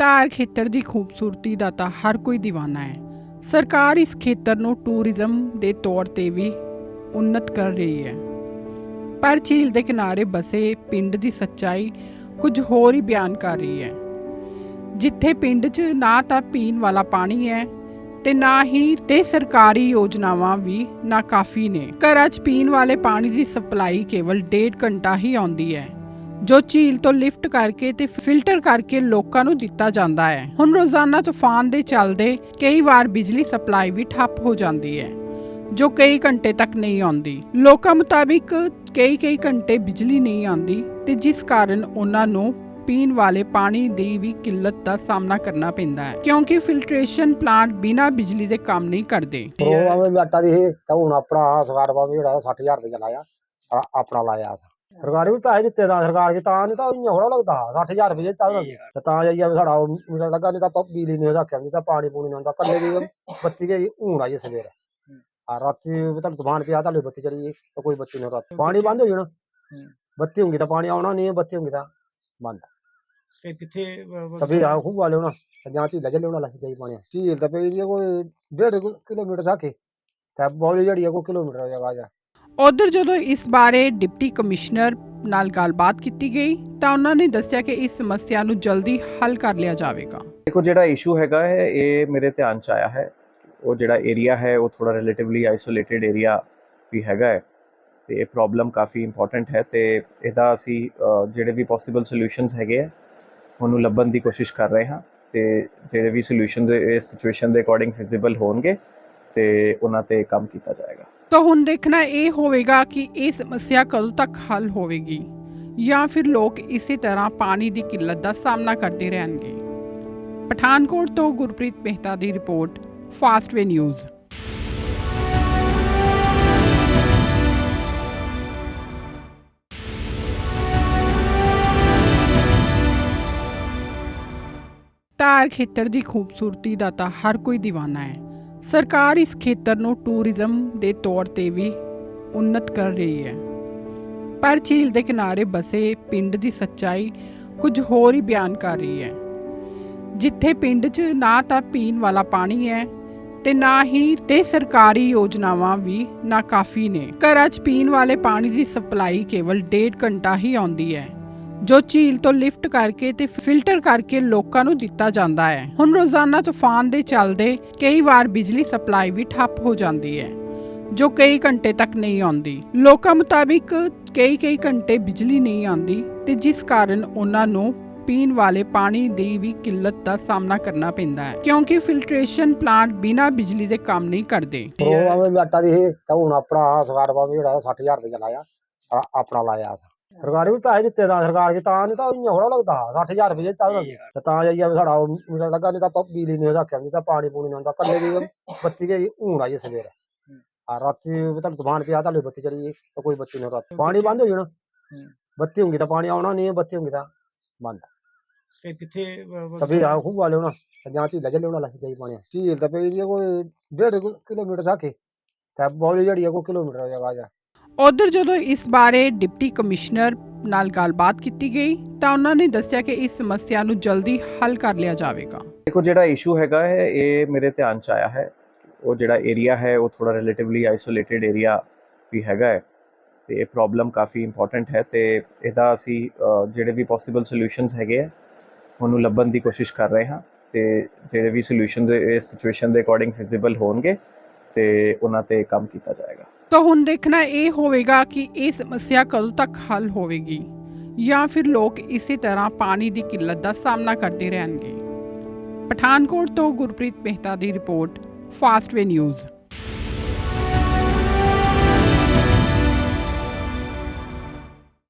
ਧਾਰ ਖੇਤਰ ਦੀ ਖੂਬਸੂਰਤੀ ਦਾ ਤਾਂ ਹਰ ਕੋਈ دیਵਾਨਾ ਹੈ। ਸਰਕਾਰ ਇਸ ਖੇਤਰ ਨੂੰ ਟੂਰਿਜ਼ਮ ਦੇ ਤੌਰ ਤੇ ਵੀ ਉન્નਤ ਕਰ ਰਹੀ ਹੈ। ਪਰ ਝੀਲ ਦੇ ਕਿਨਾਰੇ ਬਸੇ ਪਿੰਡ ਦੀ ਸੱਚਾਈ ਕੁਝ ਹੋਰ ਹੀ ਬਿਆਨ ਕਰ ਰਹੀ ਹੈ। ਜਿੱਥੇ ਪਿੰਡ 'ਚ ਨਾ ਤਾਂ ਪੀਣ ਵਾਲਾ ਪਾਣੀ ਹੈ ਤੇ ਨਾ ਹੀ ਤੇ ਸਰਕਾਰੀ ਯੋਜਨਾਵਾਂ ਵੀ ਨਾ ਕਾਫੀ ਨੇ। ਘਰਾਂ 'ਚ ਪੀਣ ਵਾਲੇ ਪਾਣੀ ਦੀ ਸਪਲਾਈ ਕੇਵਲ 1.5 ਘੰਟਾ ਹੀ ਆਉਂਦੀ ਹੈ। ਜੋ ਝੀਲ ਤੋਂ ਲਿਫਟ ਕਰਕੇ ਤੇ ਫਿਲਟਰ ਕਰਕੇ ਲੋਕਾਂ ਨੂੰ ਦਿੱਤਾ ਜਾਂਦਾ ਹੈ। ਹੁਣ ਰੋਜ਼ਾਨਾ ਤੂਫਾਨ ਦੇ ਚੱਲਦੇ ਕਈ ਵਾਰ ਬਿਜਲੀ ਸਪਲਾਈ ਵੀ ਠੱਪ ਹੋ ਜਾਂਦੀ ਹੈ, ਜੋ ਕਈ ਘੰਟੇ ਤੱਕ ਨਹੀਂ ਆਉਂਦੀ। ਲੋਕਾਂ ਮੁਤਾਬਿਕ ਕਈ ਕਈ ਘੰਟੇ ਬਿਜਲੀ ਨਹੀਂ ਆਉਂਦੀ ਤੇ ਜਿਸ ਕਾਰਨ ਉਹਨਾਂ ਨੂੰ ਪੀਣ ਵਾਲੇ ਪਾਣੀ ਦੀ ਵੀ ਕਿੱਲਤ ਦਾ ਸਾਹਮਣਾ ਕਰਨਾ ਪੈਂਦਾ ਹੈ, ਕਿਉਂਕਿ ਫਿਲਟਰੇਸ਼ਨ ਪਲਾਂਟ ਬਿਨਾਂ ਬਿਜਲੀ ਦੇ ਕੰਮ ਨਹੀਂ ਕਰਦੇ। ਪ੍ਰੋਗਰਾਮ ਵੀ ਆਟਾ ਦੀ ਤਾਂ ਹੁਣ ਆਪਣਾ ਸਰਕਾਰ ਵਾ ਜਿਹੜਾ 60000 ਰੁਪਏ ਲਾਇਆ ਆਪਣਾ ਲਾਇਆ ਸਰਕਾਰ ਵੀ ਪੈਸੇ ਦਿੱਤੇ ਦਾ ਸਰਕਾਰ ਕੀ ਤਾਂ ਨਹੀਂ ਤਾਂ ਇੰਨਾ ਹੋੜਾ ਲੱਗਦਾ 60000 ਰੁਪਏ ਦਿੱਤਾ ਉਹਨਾਂ ਨੇ ਤੇ ਤਾਂ ਜਾਈਏ ਵੀ ਸਾਡਾ ਉਹ ਲੱਗਾ ਨਹੀਂ ਤਾਂ ਬਿਜਲੀ ਨਹੀਂ ਰੱਖਿਆ ਨਹੀਂ ਤਾਂ ਪਾਣੀ ਪੂਣੀ ਨਹੀਂ ਹੁੰਦਾ। ਕੱਲੇ ਦੀ ਬੱਤੀ ਗਈ ਹੁਣ ਆਈ ਸਵੇਰ। ਆ ਰਾਤੀ ਵੀ ਤੁਹਾਨੂੰ ਤੂਫਾਨ ਪਿਆ ਤਾਂ ਬੱਤੀ ਚਲੀ ਗਈ ਤਾਂ ਕੋਈ ਬੱਤੀ ਨਹੀਂ ਰਾਤ। ਪਾਣੀ ਬੰਦ ਹੋ ਜਾਣਾ। ਬੱਤੀ ਹੋਊਗੀ ਤਾਂ ਪਾਣੀ ਆਉਣਾ ਨਹੀਂ ਬੱਤੀ ਹੋਊਗੀ ਤਾਂ ਬੰਦ। ਤੇ ਕਿੱਥੇ ਤਾਂ ਫਿਰ ਆ ਖੂਹ ਵਾਲੇ ਹੋਣਾ ਤੇ ਜਾਂ ਝੀਲਾ ਚੱਲੇ ਹੋਣਾ ਲੱਗ ਜਾਈ ਪਾਣੀ। ਝੀਲ ਤਾਂ ਪਈ ਆ ਕੋਈ ਡੇਢ ਕੁ ਕਿਲੋਮੀਟਰ ਤੱਕ ਹੀ। ਤੇ ਬੌਲੀ ਜਿਹੜੀ ਆ ਕੋਈ ਕਿਲੋਮੀਟਰ ਜਗ੍ਹਾ ਜਾ। ਉਧਰ ਜਦੋਂ ਇਸ ਬਾਰੇ ਡਿਪਟੀ ਕਮਿਸ਼ਨਰ ਨਾਲ ਗੱਲਬਾਤ ਕੀਤੀ ਗਈ, ਤਾਂ ਉਹਨਾਂ ਨੇ ਦੱਸਿਆ ਕਿ ਇਸ ਸਮੱਸਿਆ ਨੂੰ ਜਲਦੀ ਹੱਲ ਕਰ ਲਿਆ ਜਾਵੇਗਾ। ਦੇਖੋ, ਜਿਹੜਾ ਇਸ਼ੂ ਹੈਗਾ ਹੈ, ਇਹ ਮੇਰੇ ਧਿਆਨ ਚ ਆਇਆ ਹੈ। ਉਹ ਜਿਹੜਾ ਏਰੀਆ ਹੈ, ਉਹ ਥੋੜਾ ਰਿਲੇਟਿਵਲੀ ਆਈਸੋਲੇਟਿਡ ਏਰੀਆ ਵੀ ਹੈਗਾ ਹੈ ਤੇ ਇਹ ਪ੍ਰੋਬਲਮ ਕਾਫੀ ਇੰਪੋਰਟੈਂਟ ਹੈ ਤੇ ਇਹਦਾ ਅਸੀਂ ਜਿਹੜੇ ਵੀ ਪੋਸੀਬਲ ਸੋਲੂਸ਼ਨਸ ਹੈਗੇ ਆ, ਉਹਨੂੰ ਲੱਭਣ ਦੀ ਕੋਸ਼ਿਸ਼ ਕਰ ਰਹੇ ਹਾਂ ਤੇ ਜਿਹੜੇ ਵੀ ਸੋਲੂਸ਼ਨਸ ਇਸ ਸਿਚੁਏਸ਼ਨ ਦੇ ਅਕੋਰਡਿੰਗ ਫਿਜ਼ੀਬਲ ਹੋਣਗੇ ਤੇ ਉਹਨਾਂ ਤੇ ਕੰਮ ਕੀਤਾ ਜਾਏਗਾ। ਤਾਂ ਹੁਣ ਦੇਖਣਾ ਇਹ ਹੋਵੇਗਾ ਕਿ ਇਹ ਸਮੱਸਿਆ ਕਦੋਂ ਤੱਕ ਹੱਲ ਹੋਵੇਗੀ ਜਾਂ ਫਿਰ ਲੋਕ ਇਸੇ ਤਰ੍ਹਾਂ ਪਾਣੀ ਦੀ ਕਿੱਲਤ ਦਾ ਸਾਹਮਣਾ ਕਰਦੇ ਰਹਿਣਗੇ। ਪਠਾਨਕੋਟ ਤੋਂ ਗੁਰਪ੍ਰੀਤ ਮਹਿਤਾ ਦੀ ਰਿਪੋਰਟ ਫਾਸਟਵੇ ਨਿਊਜ਼ ਧਾਰ ਖੇਤਰ ਦੀ ਖੂਬਸੂਰਤੀ ਦਾ ਤਾਂ ਹਰ ਕੋਈ دیਵਾਨਾ ਹੈ। ਸਰਕਾਰ ਇਸ ਖੇਤਰ ਨੂੰ ਟੂਰਿਜ਼ਮ ਦੇ ਤੌਰ ਤੇ ਵੀ ਉન્નਤ ਕਰ ਰਹੀ ਹੈ। ਪਰ ਝੀਲ ਦੇ ਕਿਨਾਰੇ ਬਸੇ ਪਿੰਡ ਦੀ ਸੱਚਾਈ ਕੁਝ ਹੋਰ ਹੀ ਬਿਆਨ ਕਰ ਰਹੀ ਹੈ। ਜਿੱਥੇ ਪਿੰਡ 'ਚ ਨਾ ਤਾਂ ਪੀਣ ਵਾਲਾ ਪਾਣੀ ਹੈ ਤੇ ਨਾ ਹੀ ਤੇ ਸਰਕਾਰੀ ਯੋਜਨਾਵਾਂ ਵੀ ਨਾ ਕਾਫੀ ਨੇ। ਘਰਾਂ 'ਚ ਪੀਣ ਵਾਲੇ ਪਾਣੀ ਦੀ ਸਪਲਾਈ ਕੇਵਲ ਡੇਢ ਘੰਟਾ ਹੀ ਆਉਂਦੀ ਹੈ। ਜੋ ਝੀਲ ਤੋਂ ਲਿਫਟ ਕਰਕੇ ਤੇ ਫਿਲਟਰ ਕਰਕੇ ਲੋਕਾਂ ਨੂੰ ਦਿੱਤਾ ਜਾਂਦਾ ਹੈ। ਹੁਣ ਰੋਜ਼ਾਨਾ ਤੂਫਾਨ ਦੇ ਚੱਲਦੇ ਕਈ ਵਾਰ ਬਿਜਲੀ ਸਪਲਾਈ ਵੀ ਠੱਪ ਹੋ ਜਾਂਦੀ ਹੈ, ਜੋ ਕਈ ਘੰਟੇ ਤੱਕ ਨਹੀਂ ਆਉਂਦੀ। ਲੋਕਾਂ ਮੁਤਾਬਿਕ ਕਈ ਕਈ ਘੰਟੇ ਬਿਜਲੀ ਨਹੀਂ ਆਉਂਦੀ ਤੇ ਜਿਸ ਕਾਰਨ ਉਹਨਾਂ ਨੂੰ ਪੀਣ ਵਾਲੇ ਪਾਣੀ ਦੀ ਵੀ ਕਿੱਲਤ ਦਾ ਸਾਹਮਣਾ ਕਰਨਾ ਪੈਂਦਾ ਹੈ, ਕਿਉਂਕਿ ਫਿਲਟਰੇਸ਼ਨ ਪਲਾਂਟ ਬਿਨਾਂ ਬਿਜਲੀ ਦੇ ਕੰਮ ਨਹੀਂ ਕਰਦੇ। ਪ੍ਰੋਗਰਾਮ ਵੀ ਆਟਾ ਦੀ ਇਹ ਤਾਂ ਹੁਣ ਆਪਣਾ ਸਰਕਾਰ ਵਾ ਜਿਹੜਾ 60000 ਰੁਪਏ ਲਾਇਆ ਆਪਣਾ ਲਾਇਆ ਸਰਕਾਰ ਵੀ ਪੈਸੇ ਦਿੱਤੇ ਦਾ ਸਰਕਾਰ ਕੀ ਤਾਂ ਨਹੀਂ ਤਾਂ ਇੰਨਾ ਹੋੜਾ ਲੱਗਦਾ 60000 ਰੁਪਏ ਦਿੱਤਾ ਉਹਨਾਂ ਨੇ ਤੇ ਤਾਂ ਜਾਈਏ ਵੀ ਸਾਡਾ ਉਹ ਲੱਗਾ ਨਹੀਂ ਤਾਂ ਬਿਜਲੀ ਨਹੀਂ ਰੱਖਿਆ ਨਹੀਂ ਤਾਂ ਪਾਣੀ ਪੂਣੀ ਨਹੀਂ ਹੁੰਦਾ ਕੱਲੇ ਦੀ ਬੱਤੀ ਗਈ ਹੁਣ ਆਈ ਸਵੇਰ। ਆ ਰਾਤੀ ਵੀ ਤੁਹਾਨੂੰ ਤੂਫਾਨ ਪਿਆ ਤਾਂ ਬੱਤੀ ਚਲੀ ਗਈ ਤਾਂ ਕੋਈ ਬੱਤੀ ਨਹੀਂ ਰਾਤ ਪਾਣੀ ਬੰਦ ਹੋ ਜਾਣਾ। ਬੱਤੀ ਹੋਊਗੀ ਤਾਂ ਪਾਣੀ ਆਉਣਾ ਨਹੀਂ ਬੱਤੀ ਹੋਊਗੀ ਤਾਂ ਬੰਦ। ਤੇ ਕਿੱਥੇ ਤਾਂ ਫਿਰ ਆ ਖੂਹ ਵਾਲੇ ਹੋਣਾ ਤੇ ਜਾਂ ਝੀਲਾ ਚੱਲੇ ਹੋਣਾ ਲੱਗ ਜਾਈ ਪਾਣੀ। ਝੀਲ ਤਾਂ ਪਈ ਆ ਕੋਈ ਡੇਢ ਕੁ ਕਿਲੋਮੀਟਰ ਤੱਕ ਹੀ। ਤੇ ਬੌਲੀ ਜਿਹੜੀ ਆ ਕੋਈ ਕਿਲੋਮੀਟਰ ਜਗ੍ਹਾ ਜਾ। ਉਧਰ ਜਦੋਂ ਇਸ ਬਾਰੇ ਡਿਪਟੀ ਕਮਿਸ਼ਨਰ ਨਾਲ ਗੱਲਬਾਤ ਕੀਤੀ ਗਈ, ਤਾਂ ਉਹਨਾਂ ਨੇ ਦੱਸਿਆ ਕਿ ਇਸ ਸਮੱਸਿਆ ਨੂੰ ਜਲਦੀ ਹੱਲ ਕਰ ਲਿਆ ਜਾਵੇਗਾ। ਦੇਖੋ, ਜਿਹੜਾ ਇਸ਼ੂ ਹੈਗਾ ਹੈ, ਇਹ ਮੇਰੇ ਧਿਆਨ ਚ ਆਇਆ ਹੈ। ਉਹ ਜਿਹੜਾ ਏਰੀਆ ਹੈ, ਉਹ ਥੋੜਾ ਰਿਲੇਟਿਵਲੀ ਆਈਸੋਲੇਟਿਡ ਏਰੀਆ ਵੀ ਹੈਗਾ ਹੈ ਤੇ ਇਹ ਪ੍ਰੋਬਲਮ ਕਾਫੀ ਇੰਪੋਰਟੈਂਟ ਹੈ ਤੇ ਇਹਦਾ ਅਸੀਂ ਜਿਹੜੇ ਵੀ ਪੋਸੀਬਲ ਸੋਲੂਸ਼ਨਸ ਹੈਗੇ ਆ, ਉਹਨੂੰ ਲੱਭਣ ਦੀ ਕੋਸ਼ਿਸ਼ ਕਰ ਰਹੇ ਹਾਂ ਤੇ ਜਿਹੜੇ ਵੀ ਸੋਲੂਸ਼ਨਸ ਇਸ ਸਿਚੁਏਸ਼ਨ ਦੇ ਅਕੋਰਡਿੰਗ ਫਿਜ਼ੀਬਲ ਹੋਣਗੇ ਤੇ ਉਹਨਾਂ ਤੇ ਕੰਮ ਕੀਤਾ ਜਾਏਗਾ। ਤਾਂ ਹੁਣ ਦੇਖਣਾ ਇਹ ਹੋਵੇਗਾ ਕਿ ਇਹ ਸਮੱਸਿਆ ਕਦੋਂ ਤੱਕ ਹੱਲ ਹੋਵੇਗੀ ਜਾਂ ਫਿਰ ਲੋਕ ਇਸੇ ਤਰ੍ਹਾਂ ਪਾਣੀ ਦੀ ਕਿੱਲਤ ਦਾ ਸਾਹਮਣਾ ਕਰਦੇ ਰਹਿਣਗੇ। ਪਠਾਨਕੋਟ ਤੋਂ ਗੁਰਪ੍ਰੀਤ ਮਹਿਤਾ ਦੀ ਰਿਪੋਰਟ, ਫਾਸਟਵੇ ਨਿਊਜ਼।